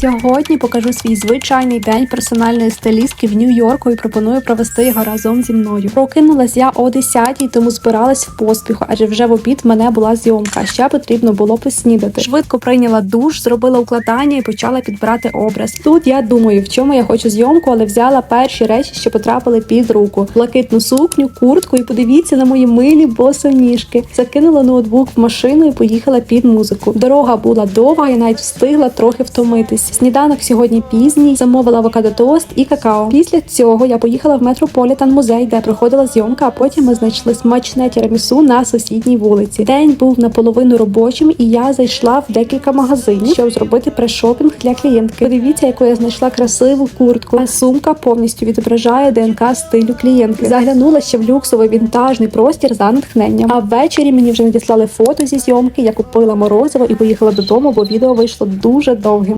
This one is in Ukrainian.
Сьогодні покажу свій звичайний день персональної стилістки в Нью-Йорку і пропоную провести його разом зі мною. Прокинулась я о 10 тому збиралась в поспіху, адже вже в обід в мене була зйомка. Ще потрібно було поснідати. Швидко прийняла душ, зробила укладання і почала підбирати образ. Тут я думаю, в чому я хочу зйомку, але взяла перші речі, що потрапили під руку: блакитну сукню, куртку. І подивіться на мої милі босоніжки. Закинула ноутбук в машину і поїхала під музику. Дорога була довга і навіть встигла трохи втомитись. Сніданок сьогодні пізній, замовила авокадо тост і какао. Після цього я поїхала в метрополітен музей, де проходила зйомка. А потім ми знайшли смачне тірамісу на сусідній вулиці. День був наполовину робочим, і я зайшла в декілька магазинів, щоб зробити прешопінг для клієнтки. Подивіться, яку я знайшла красиву куртку. А сумка повністю відображає ДНК стилю клієнтки. Заглянула ще в люксовий вінтажний простір за натхненням. А ввечері мені вже надіслали фото зі зйомки. Я купила морозиво і поїхала додому, бо відео вийшло дуже довгим.